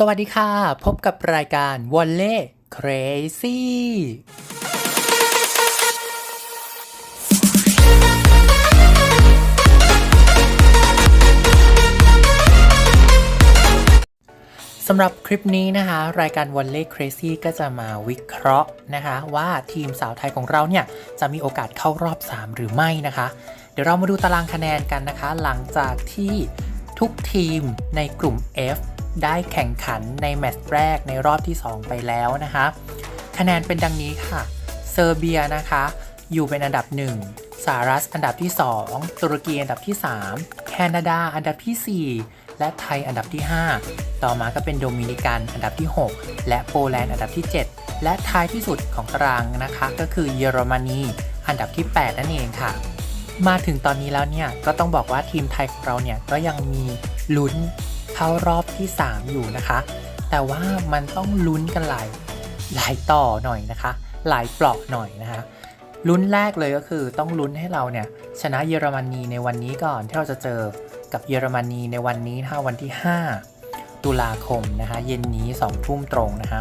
สวัสดีค่ะ พบกับรายการวอลเล่เครซี่สำหรับคลิปนี้นะคะ รายการ w อลเล่ Crazy ก็จะมาวิเคราะห์นะคะ ว่าทีมสาวไทยของเราเนี่ย จะมีโอกาสเข้ารอบ 3 หรือไม่นะคะ เดี๋ยวเรามาดูตารางคะแนนกันนะคะ หลังจากที่ทุกทีมในกลุ่ม F ได้แข่งขันในแมตช์แรกในรอบที่ 2 ไปแล้วนะคะ คะแนนเป็นดังนี้ค่ะ เซอร์เบียนะคะ อยู่เป็นอันดับ 1สหรัฐอันดับที่ 2 ตุรกีอันดับที่ 3 แคนาดาอันดับทีสี่ 4 และไทยอันดับที่ 5 ต่อมาก็เป็นโดมินิกันอันดับที่ 6 และโปแลนด์อันดับที่ 7 และท้ายที่สุดของตารางนะคะ ก็คือเยอรมนีอันดับที่ 8 นั่นเองค่ะ มาถึงตอนนี้แล้วเนี่ยก็ต้องบอกว่าทีมไทยของเราเนี่ยก็ยังมีลุ้น เข้ารอบที่ 3 อยู่นะคะ แต่ว่ามันต้องลุ้นกันหลายหลายต่อหน่อยนะคะ หลายเปลาะหน่อยนะคะลุ้นแรกเลยก็คือต้องลุ้นให้เราเนี่ยชนะเยอรมนีในวันนี้ก่อนที่เราจะเจอกับเยอรมนีในวันนี้นะคะวันที่ 5 ตุลาคมนะคะเย็นนี้2ทุ่มตรงนะคะ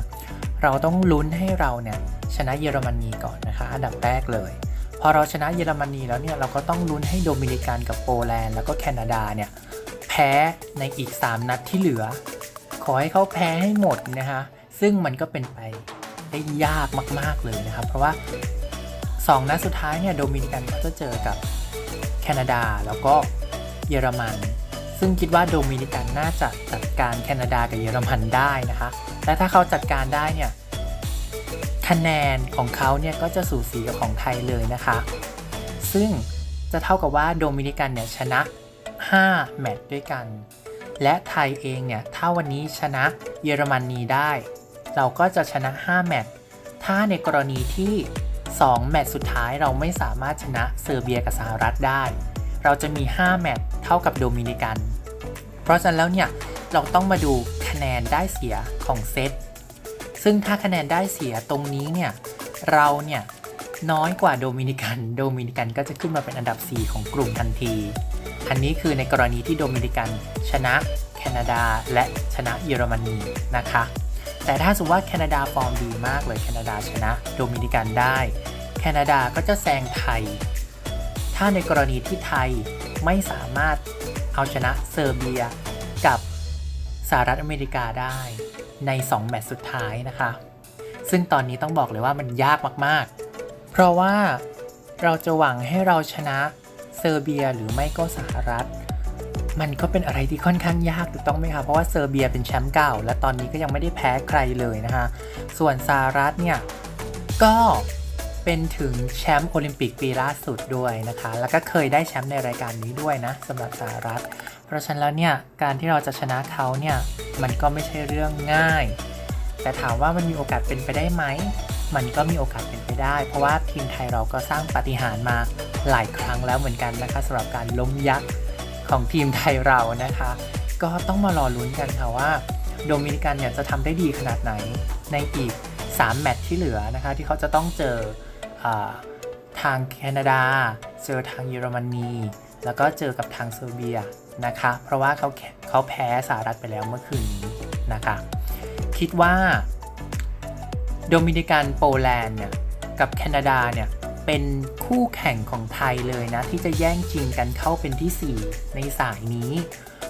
เราต้องลุ้นให้เราเนี่ยชนะเยอรมนีก่อนนะคะอันดับแรกเลย พอเราชนะเยอรมนีแล้วเนี่ยเราก็ต้องลุ้นให้โดมินิกันกับโปแลนด์แล้วก็แคนาดาเนี่ย พ้ในอีก 3 นัดที่เหลือ ขอให้เขาแพ้ให้หมดนะคะ ซึ่งมันก็เป็นไปได้ยากมาก ๆ เลยนะครับ เพราะว่า 2 นัดสุดท้ายเนี่ยโดมินิกันเขาจะเจอกับแคนาดาแล้วก็เยอรมัน ซึ่งคิดว่าโดมินิกันน่าจะจัดการแคนาดากับเยอรมันได้นะคะ และถ้าเขาจัดการได้เนี่ยคะแนนของเขาเนี่ยก็จะสูสีกับของไทยเลยนะคะ ซึ่งจะเท่ากับว่าโดมินิกันเนี่ยชนะ 5 แมตช์ด้วยกัน และไทยเองเนี่ย ถ้าวันนี้ชนะเยอรมนีได้ เราก็จะชนะ 5 แมตช์ ถ้าในกรณีที่ 2 แมตช์สุดท้ายเราไม่สามารถชนะเซอร์เบียกับสหรัฐได้ เราจะมี 5 แมตช์เท่ากับโดมินิกัน เพราะฉะนั้นแล้วเนี่ย เราต้องมาดูคะแนนได้เสียของเซต ซึ่งถ้าคะแนนได้เสียตรงนี้เนี่ย เราเนี่ยน้อยกว่าโดมินิกัน โดมินิกันก็จะขึ้นมาเป็นอันดับ 4 ของกลุ่มทันที อันนี้คือในกรณีที่โดมินิกันชนะแคนาดาและชนะเยอรมนีนะคะ แต่ถ้าสมมติว่าแคนาดาฟอร์มดีมากเลยแคนาดาชนะโดมินิกันได้ แคนาดาก็จะแซงไทย ถ้าในกรณีที่ไทยไม่สามารถเอาชนะเซอร์เบียกับสหรัฐอเมริกาได้ใน 2 แมตช์สุดท้ายนะคะ ซึ่งตอนนี้ต้องบอกเลยว่ามันยากมาก ๆ เพราะว่าเราจะหวังให้เราชนะ อร์เบียหรือไม่ก็สหรัฐ มันก็เป็นอะไรที่ค่อนข้างยากถูกต้องไหมคะเพราะว่าเซอร์เบียเป็นแชมป์เก่า และตอนนี้ก็ยังไม่ได้แพ้ใครเลยนะคะส่วนสหรัฐเนี่ยก็เป็นถึงแชมป์โอลิมปิกปีล่าสุดด้วยนะคะ แล้วก็เคยได้แชมป์ในรายการนี้ด้วยนะสำหรับสหรัฐ เพราะฉะนั้นแล้วเนี่ยการที่เราจะชนะเขาเนี่ยมันก็ไม่ใช่เรื่องง่าย แต่ถามว่ามันมีโอกาสเป็นไปได้ไหม มันก็มีโอกาสเป็นไปได้ เพราะว่าทีมไทยเราก็สร้างปาฏิหาริย์มา หลายครั้งแล้วเหมือนกันนะคะสำหรับการล้มยักษ์ของทีมไทยเรานะคะ ก็ต้องมารอลุ้นกันค่ะว่า โดมินิกันเนี่ยจะทำได้ดีขนาดไหนในอีก 3 แมตช์ที่เหลือนะคะ ที่เขาจะต้องเจออทางแคนาดา เจอทางเยอรมนี แล้วก็เจอกับทางเซอร์เบียนะคะ เพราะว่าเขาเขาแพ้สหรัฐไปแล้วเมื่อคืนนี้นะคะ คิดว่า โดมินิกันโปแลนด์เนี่ยกับแคนาดาเนี่ย เป็นคู่แข่งของไทยเลยนะ ที่จะแย่งชิงกันเข้าเป็นที่ 4 ในสายนี้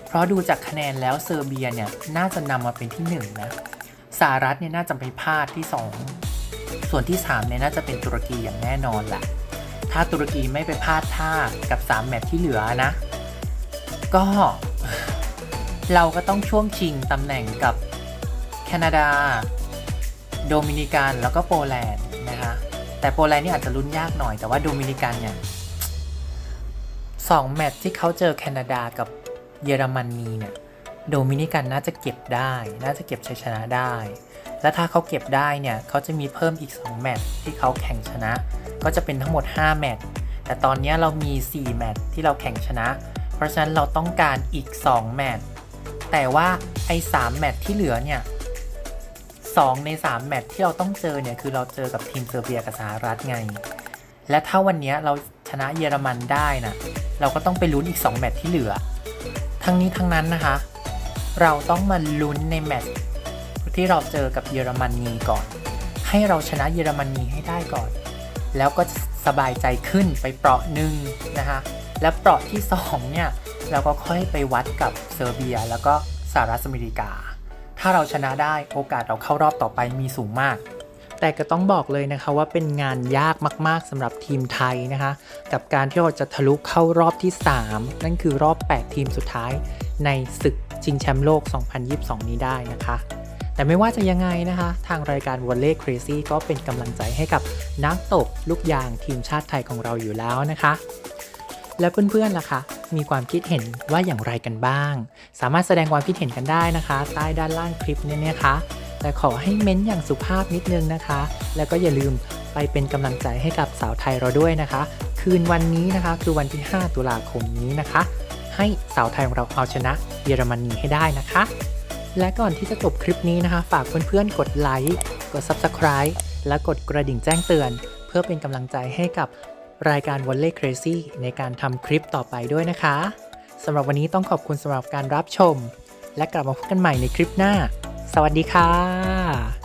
เพราะดูจากคะแนนแล้วเซอร์เบียเนี่ยน่าจะนำมาเป็นที่ 1 นะสหรัฐเนี่ยน่าจะไปพลาดที่ 2 ส่วนที่3เนี่ยน่าจะเป็นตุรกีอย่างแน่นอนแหละถ้าตุรกีไม่ไปพลาดท่ากับ 3 แมตช์ที่เหลือนะ ก็เราก็ต้องช่วงชิงตำแหน่งกับแคนาดา โดมินิกันแล้วก็โปแลนด์นะคะ แต่โปแลนด์นี่อาจจะลุ้นยากหน่อยแต่ว่าโดมินิกันเนี่ยสองแมตช์ที่เขาเจอแคนาดากับเยอรมนีเนี่ยโดมินิกันน่าจะเก็บได้ น่าจะเก็บชัยชนะได้ และถ้าเขาเก็บได้เนี่ยเขาจะมีเพิ่มอีก 2 แมตช์ที่เขาแข่งชนะ ก็จะเป็นทั้งหมด 5 แมตช์แต่ตอนนี้เรามี 4 แมตช์ที่เราแข่งชนะ เพราะฉะนั้นเราต้องการอีก 2 แมตช์แต่ว่าไอ้3แมตช์ที่เหลือเนี่ย 2 ใน 3 แมตช์ที่เราต้องเจอเนี่ยคือเราเจอกับทีมเซอร์เบียกับสหรัฐไง และถ้าวันนี้เราชนะเยอรมันได้นะเราก็ต้องไปลุ้นอีก 2 แมตช์ที่เหลือ ทั้งนี้ทั้งนั้นนะคะ เราต้องมาลุ้นในแมตช์ที่เราเจอกับเยอรมนีก่อน ให้เราชนะเยอรมนีให้ได้ก่อน แล้วก็สบายใจขึ้นไปเปราะหนึ่งนะคะและเปราะที่2เนี่ยเราก็ค่อยไปวัดกับเซอร์เบียแล้วก็สหรัฐอเมริกา ถ้าเราชนะได้โอกาสเราเข้ารอบต่อไปมีสูงมาก แต่ก็ต้องบอกเลยนะคะว่าเป็นงานยากมาก ๆสำหรับทีมไทยนะคะ กับการที่เราจะทะลุเข้ารอบที่ 3 นั่นคือรอบ 8 ทีมสุดท้าย ในศึกชิงแชมป์โลก 2022 นี้ได้นะคะแต่ไม่ว่าจะยังไงนะคะ ทางรายการ v o l l e y Crazy ก็เป็นกำลังใจให้กับนักตบลูกยางทีมชาติไทยของเราอยู่แล้วนะคะ และเพื่อนๆล่ะคะมีความคิดเห็นว่าอย่างไรกันบ้าง สามารถแสดงความคิดเห็นกันได้นะคะ ใต้ด้านล่างคลิปนี้นะคะ แต่ขอให้เม้นอย่างสุภาพนิดนึงนะคะ แล้วก็อย่าลืมไปเป็นกำลังใจให้กับสาวไทยเราด้วยนะคะ คืนวันนี้นะคะคือวันที่ 5 ตุลาคมนี้นะคะ ให้สาวไทยของเราเอาชนะเยอรมนีให้ได้นะคะ และก่อนที่จะจบคลิปนี้นะคะ ฝากเพื่อนๆกดไลค์กด Subscribe และกดกระดิ่งแจ้งเตือน เพื่อเป็นกำลังใจให้กับ รายการ Volley Crazy ในการทำคลิปต่อไปด้วยนะคะสำหรับวันนี้ต้องขอบคุณสำหรับการรับชม และกลับมาพบกันใหม่ในคลิปหน้า สวัสดีค่ะ